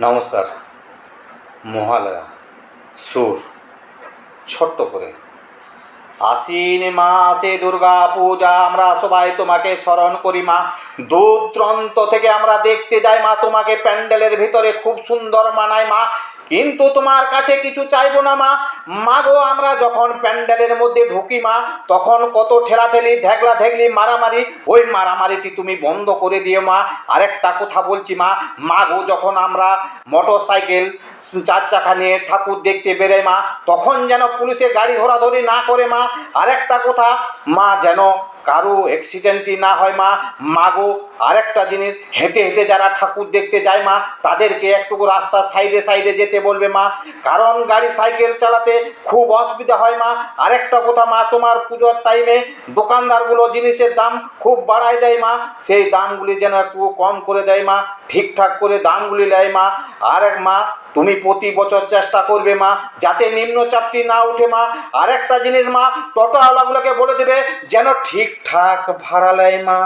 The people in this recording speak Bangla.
নমস্কার। মহালয়া, সুর, ছোট্ট করে। আশ্বিন মাসে দুর্গা পূজা, আমরা সবাই তোমাকে স্মরণ করি, মা। দূর থেকে আমরা দেখতে যাই, মা। তোমাকে প্যান্ডেলের ভিতরে খুব সুন্দর মানায়, মা। কিন্তু তোমার কাছে কিছু চাইব না, মা। মাগো, আমরা যখন প্যান্ডেলের মধ্যে ঢুকি, মা, তখন কত ঠেলাঠেলি ধেগলা ধেগলি মারামারি। ওই মারামারিটি তুমি বন্ধ করে দিও, মা। আরেকটা কথা বলছি, মা। মা গো যখন আমরা মোটর সাইকেল চার চাকা নিয়ে ঠাকুর দেখতে বেরোয় মা, তখন যেন পুলিশে গাড়ি ধরাধরি না করে, মা। আরেকটা কথা, মা, যেন কারও অ্যাক্সিডেন্টই না হয় মা, মাগো, আরেকটা জিনিস, হেঁটে হেঁটে যারা ঠাকুর দেখতে যায় মা, তাদেরকে একটুকু রাস্তার সাইডে সাইডে যেতে বলবে মা। কারণ গাড়ি, সাইকেল চালাতে খুব অসুবিধা হয় মা। আরেকটা কথা মা, তোমার পুজোর টাইমে দোকানদারগুলো জিনিসের দাম খুব বাড়ায় দেয় মা। সেই দামগুলি যেন একটু কম করে দেয় মা, ঠিকঠাক করে দামগুলি নেয় মা। আর এক মা, তুমি প্রতি বছর চেষ্টা করবে মা, যাতে নিম্নচাপটি না উঠে মা। আরেকটা জিনিস মা টোটোওয়ালাগুলোকে বলে দেবে যেন ঠিকঠাক ভাড়া নেয় মা।